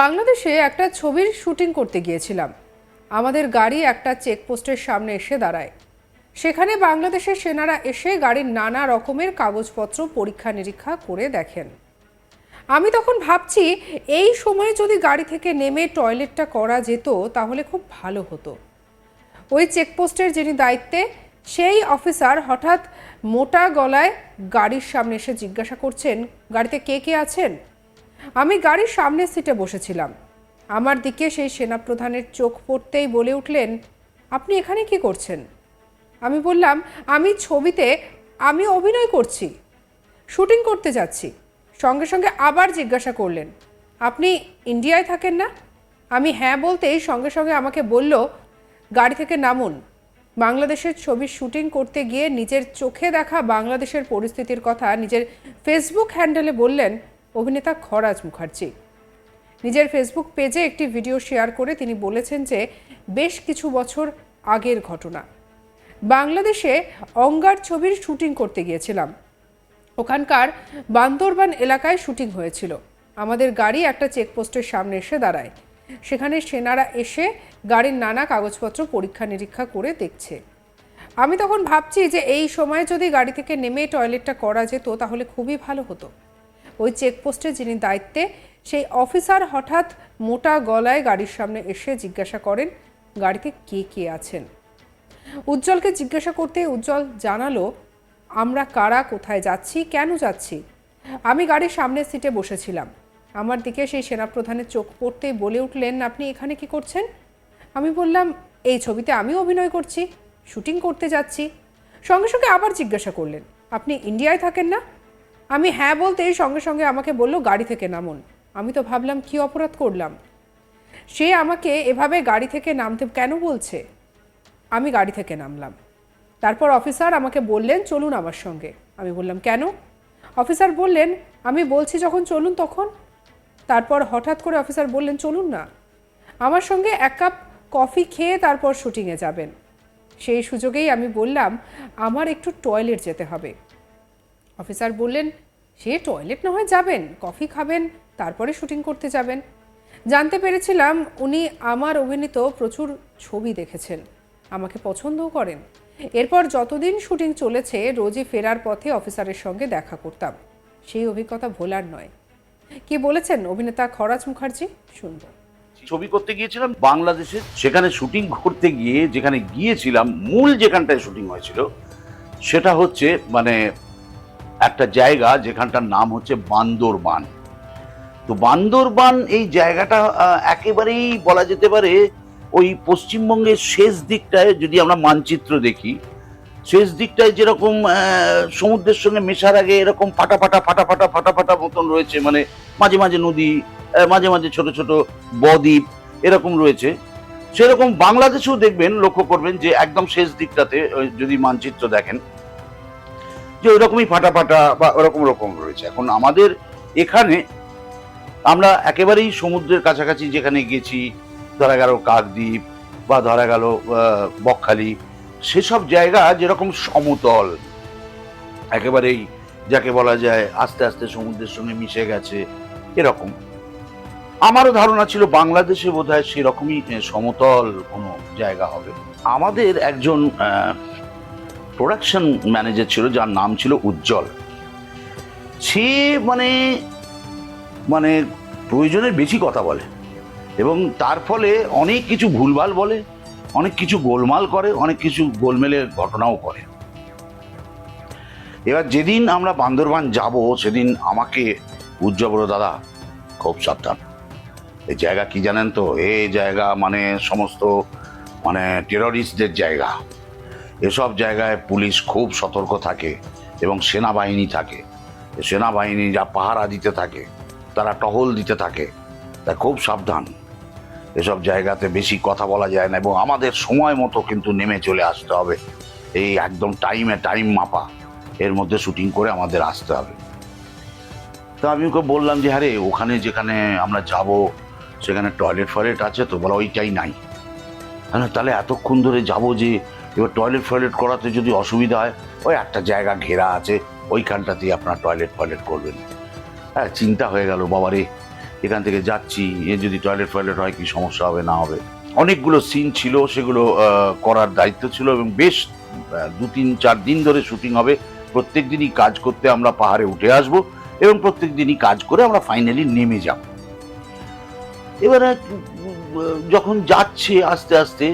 বাংলাদেশে একটা ছবির শুটিং করতে গিয়েছিলাম। আমাদের গাড়ি একটা চেকপোস্টের সামনে এসে দাঁড়ায়। সেখানে বাংলাদেশের সেনারা এসে গাড়ির নানা রকমের কাগজপত্র পরীক্ষা নিরীক্ষা করে দেখেন। আমি তখন ভাবছি, এই সময়ে যদি গাড়ি থেকে নেমে টয়লেটটা করা যেত, তাহলে খুব ভালো হতো। ওই চেকপোস্টের যিনি দায়িত্বে, সেই অফিসার হঠাৎ মোটা গলায় গাড়ির সামনে এসে জিজ্ঞাসা করছেন, গাড়িতে কে কে আছেন? আমি গাড়ির সামনের সিটে বসেছিলাম। আমার দিকে সেই সেনাপ্রধানের চোখ পড়তেই বলে উঠলেন, আপনি এখানে কি করছেন? আমি বললাম, আমি ছবিতে, আমি অভিনয় করছি, শুটিং করতে যাচ্ছি। সঙ্গে সঙ্গে আবার জিজ্ঞাসা করলেন, আপনি ইন্ডিয়ায় থাকেন না? আমি হ্যাঁ বলতেই সঙ্গে সঙ্গে আমাকে বলল, গাড়ি থেকে নামুন। বাংলাদেশের ছবির শুটিং করতে গিয়ে নিজের চোখে দেখা বাংলাদেশের পরিস্থিতির কথা নিজের ফেসবুক হ্যান্ডেলে বললেন অভিনেতা খরাজ মুখার্জি। নিজের ফেসবুক পেজে একটি ভিডিও শেয়ার করে তিনি বলেছেন যে, বেশ কিছু বছর আগের ঘটনা। বাংলাদেশে অঙ্গার ছবির শুটিং করতে গিয়েছিলাম। ওখানকার বান্দরবান এলাকায় শুটিং হয়েছিল। আমাদের গাড়ি একটা চেকপোস্টের সামনে এসে দাঁড়ায়। সেখানে সেনারা এসে গাড়ির নানা কাগজপত্র পরীক্ষা নিরীক্ষা করে দেখছে। আমি তখন ভাবছি যে, এই সময় যদি গাড়ি থেকে নেমে টয়লেটটা করা যেত, তাহলে খুবই ভালো হতো। ওই চেকপোস্টে যিনি দায়িত্বে, সেই অফিসার হঠাৎ মোটা গলায় গাড়ির সামনে এসে জিজ্ঞাসা করেন, গাড়িতে কে কে আছেন? উজ্জ্বলকে জিজ্ঞাসা করতে উজ্জ্বল জানালো, আমরা কারা, কোথায় যাচ্ছি, কেন যাচ্ছি? আমি গাড়ির সামনের সিটে বসেছিলাম। আমার দিকে সেই সেনাপ্রধানের চোখ পড়তেই বলে উঠলেন, আপনি এখানে কি করছেন? আমি বললাম, এই ছবিতে আমি অভিনয় করছি, শুটিং করতে যাচ্ছি। সঙ্গে সঙ্গে আবার জিজ্ঞাসা করলেন, আপনি ইন্ডিয়ায় থাকেন না? আমি হ্যাঁ বলতেই সঙ্গে সঙ্গে আমাকে বলল, গাড়ি থেকে নামুন। আমি তো ভাবলাম, কি অপরাধ করলাম? সে আমাকে এভাবে গাড়ি থেকে নামতে কেন বলছে? আমি গাড়ি থেকে নামলাম। তারপর অফিসার আমাকে বললেন, চলুন আমার সঙ্গে। আমি বললাম, কেন? অফিসার বললেন, আমি বলছি যখন চলুন তখন। তারপর হঠাৎ করে অফিসার বললেন, চলুন না। আমার সঙ্গে এক কাপ কফি খেয়ে তারপর শুটিংয়ে যাবেন। সেই সুযোগেই আমি বললাম, আমার একটু টয়লেট যেতে হবে। অফিসার বললেন, সে টয়লেট না হয় যাবেন কফি খাবেন, তারপরে শুটিং করতে যাবেন। জানতে পেরেছিলাম উনি আমার অভিনীত প্রচুর ছবি দেখেছেন, আমাকে পছন্দও করেন। এরপর যতদিন শুটিং চলেছে, রোজই ফেরার পথে অফিসারের সঙ্গে দেখা করতাম। সেই অভিজ্ঞতা ভোলার নয়। কি বলেছেন, অভিনেতা খরাজ মুখার্জি? শুনব। ছবি করতে গিয়েছিলাম বাংলাদেশে, সেখানে শুটিং করতে গিয়ে যেখানে গিয়েছিলাম, মূল যেখানটায় শুটিং হয়েছিল, সেটা হচ্ছে মানে একটা জায়গা যেখানটার নাম হচ্ছে বান্দরবান। তো বান্দরবান এই জায়গাটা একেবারেই বলা যেতে পারে ওই পশ্চিমবঙ্গের শেষ দিকটায় যদি আমরা মানচিত্র দেখি, শেষ দিকটায় যেরকম সমুদ্রের সঙ্গে মেশার আগে এরকম ফাটা ফাটা ফাটা ফাটা ফাটা ফাটা মতন রয়েছে মানে মাঝে মাঝে নদী মাঝে মাঝে ছোট ছোট বদ্বীপ এরকম রয়েছে। সেরকম বাংলাদেশেও দেখবেন, লক্ষ্য করবেন যে একদম শেষ দিকটাতে যদি মানচিত্র দেখেন যে ওরকমই ফাটা ফাটা বা ওরকম রকম রয়েছে। এখন আমাদের এখানে আমরা একেবারেই সমুদ্রের কাছাকাছি যেখানে গেছি ধরা গেল কাকদ্বীপ বা ধরা গেল বকখালি, সেসব জায়গা যেরকম সমতল, একেবারেই যাকে বলা যায় আস্তে আস্তে সমুদ্রের সঙ্গে মিশে গেছে, এরকম। আমারও ধারণা ছিল বাংলাদেশে বোধহয় সেরকমই সমতল কোনো জায়গা হবে। আমাদের একজন প্রোডাকশন ম্যানেজার ছিল, যার নাম ছিল উজ্জ্বল। সে মানে মানে প্রয়োজনের বেশি কথা বলে এবং তার ফলে অনেক কিছু ভুলভাল বলে, অনেক কিছু গোলমাল করে, অনেক কিছু গোলমেলের ঘটনাও করে। এবার যেদিন আমরা বান্দরবান যাব, সেদিন আমাকে উজ্জ্বল দাদা, খুব সাবধান। এই জায়গা কি জানেন তো? এই জায়গা মানে সমস্ত মানে টেররিস্টদের জায়গা। এসব জায়গায় পুলিশ খুব সতর্ক থাকে এবং সেনাবাহিনী থাকে। সেনাবাহিনী যা পাহারা দিতে থাকে, তারা টহল দিতে থাকে, তা খুব সাবধান। এসব জায়গাতে বেশি কথা বলা যায় না এবং আমাদের সময় মতো কিন্তু নেমে চলে আসতে হবে। এই একদম টাইমে টাইম মাপা, এর মধ্যে শুটিং করে আমাদের আসতে হবে। তো আমি ওকে বললাম যে, আরে, ওখানে যেখানে আমরা যাব, সেখানে টয়লেট ফয়লেট আছে তো? বলা, ওইটাই নাই। হ্যাঁ তাহলে এতক্ষণ ধরে যাব যে এবার টয়লেট ফয়লেট করাতে যদি অসুবিধা হয়, ওই একটা জায়গা ঘেরা আছে, ওইখানটাতেই আপনার টয়লেট ফয়লেট করবেন। হ্যাঁ চিন্তা হয়ে গেল, বাবারে, এখান থেকে যাচ্ছি, এ যদি টয়লেট ফয়লেট হয় কি সমস্যা হবে, না হবে? অনেকগুলো সিন ছিল, সেগুলো করার দায়িত্ব ছিল এবং বেশ দু তিন চার দিন ধরে শুটিং হবে। প্রত্যেক দিনই কাজ করতে আমরা পাহাড়ে উঠে আসব এবং প্রত্যেক দিনই কাজ করে আমরা ফাইনালি নেমে যাব। এবারে যখন যাচ্ছে আস্তে আস্তে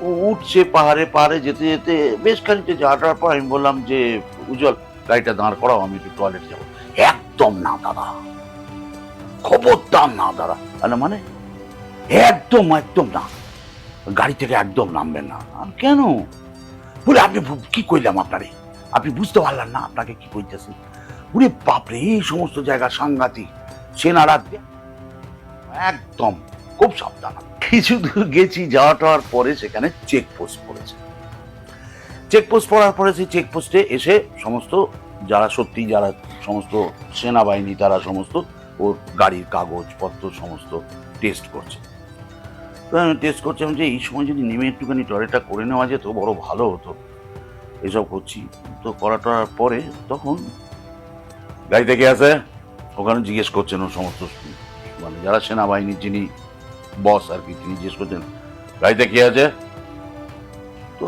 উঠছে পাহাড়ে পাহাড়ে যেতে যেতে বেশ খানিকটা যাওয়াটার পর আমি বললাম যে উজ্জ্বল গাড়িটা দাঁড় করাও আমি একটু টয়লেট যাব। একদম না দাদা। খবরদার না দাদা। আরে মানে? একদম একদম না। গাড়ি থেকে একদম নামবেন না। আমি, কেন? বলে আপনি কি কইলাম আপনারে? আপনি বুঝতে পারলেন না আপনাকে কি কইতেছি? বলে বাপরে এই সমস্ত জায়গা সাংঘাতিক। সেনারা একদম খুব সাবধান কিছু দূর গেছি যাওয়া টাওয়ার পরে সেখানে চেকপোস্ট পড়েছে। চেকপোস্ট পড়ার পরে সেই চেকপোস্টে এসে সমস্ত যারা সত্যি, যারা সমস্ত সেনাবাহিনী, তারা সমস্ত ওর গাড়ির কাগজপত্র সমস্ত টেস্ট করছে। টেস্ট করছে যে, এই সময় যদি নেমে একটুখানি টয়লেটটা করে নেওয়া যেত, বড় ভালো হতো। এসব করছি। তো করা টরার পরে তখন গাড়িতে কে আছে? ওখানে জিজ্ঞেস করছেন ও সমস্ত মানে যারা সেনাবাহিনীর যিনি বস আর কি, তিনি জিজ্ঞেস করছেন গাড়িতে কে আছে? তো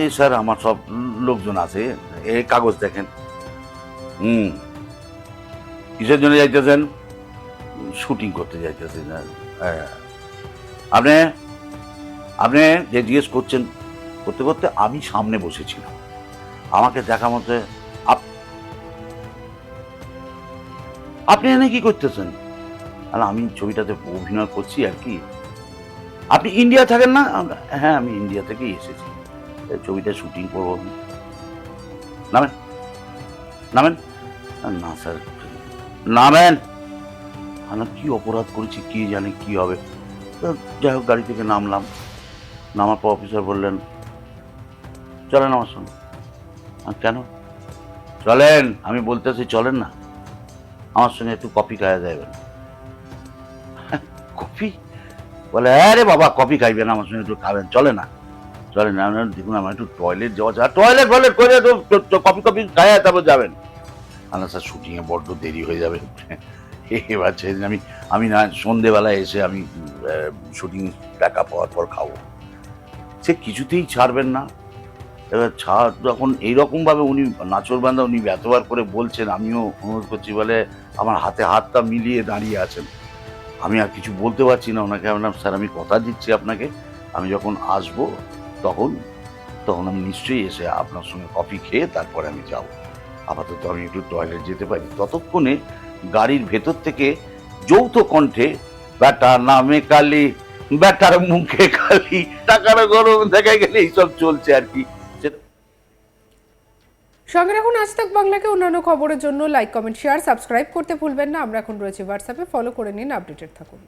এই স্যার, আমার সব লোকজন আছে, এই কাগজ দেখেন। হুম। কিসের জন্য যাইতেছেন? শুটিং করতে যাইতেছেন হ্যাঁ। আপনি আপনি যে জিজ্ঞেস করছেন, করতে করতে আমি সামনে বসেছিলাম। আমাকে দেখা মতে আপনি এনে কি করতেছেন? আর আমি ছবিটাতে অভিনয় করছি আর কি। আপনি ইন্ডিয়া থাকেন না? হ্যাঁ আমি ইন্ডিয়া থেকেই এসেছি। ছবিটা শুটিং করব আমি। নামেন? নামেন? না স্যার নামেন! আমি কি অপরাধ করেছি, কি জানে কি হবে? যাই হোক, গাড়ি থেকে নামলাম। নামার পর অফিসার বললেন, চলেন আমার সঙ্গে। কেন? চলেন! আমি বলতেছি, চলেন না। আমার সঙ্গে একটু কফি খাওয়া যাবে কফি? বলে আরে বাবা, কফি খাইবেন আমার সঙ্গে একটু খাবেন। চলে না। চলে না দেখুন, আমার একটু টয়লেট যাওয়া যায় টয়লেট ফয়লেট করে তো কফি কফি খাইয়া তারপর যাবেন। আল্লাহ স্যার, শুটিংয়ে বড্ড দেরি হয়ে যাবে। এবার সেদিন আমি আমি না, সন্ধেবেলায় এসে আমি শুটিং টাকা পাওয়ার পর খাব। সে কিছুতেই ছাড়বেন না। এবার ছাড়, যখন এইরকমভাবে উনি নাচর বান্ধা উনি এতবার করে বলছেন, আমিও অনুরোধ করছি বলে আমার হাতে হাতটা মিলিয়ে দাঁড়িয়ে আছেন। আমি আর কিছু বলতে পারছি না ওনাকে। আমি স্যার, আমি কথা দিচ্ছি আপনাকে। আমি যখন আসব তখন তখন আমি নিশ্চয়ই এসে আপনার সঙ্গে কফি খেয়ে তারপরে আমি যাব। আপাতত আমি একটু টয়লেট যেতে পারি। ততক্ষণে গাড়ির ভেতর থেকে যৌথ কণ্ঠে ব্যাটা নামে কালি, ব্যাটার মুখে কালি, টাকার গরম দেখা গেলে এইসব চলছে আর কি। সঙ্গে রাখুন, আজ তাক বাংলাকে অন্যান্য খবরের জন্য লাইক কমেন্ট শেয়ার সাবস্ক্রাইব করতে ভুলবেন না। আমরা এখন রয়েছি হোয়াটসঅ্যাপে ফলো করে নিন আপডেটেড থাকুন।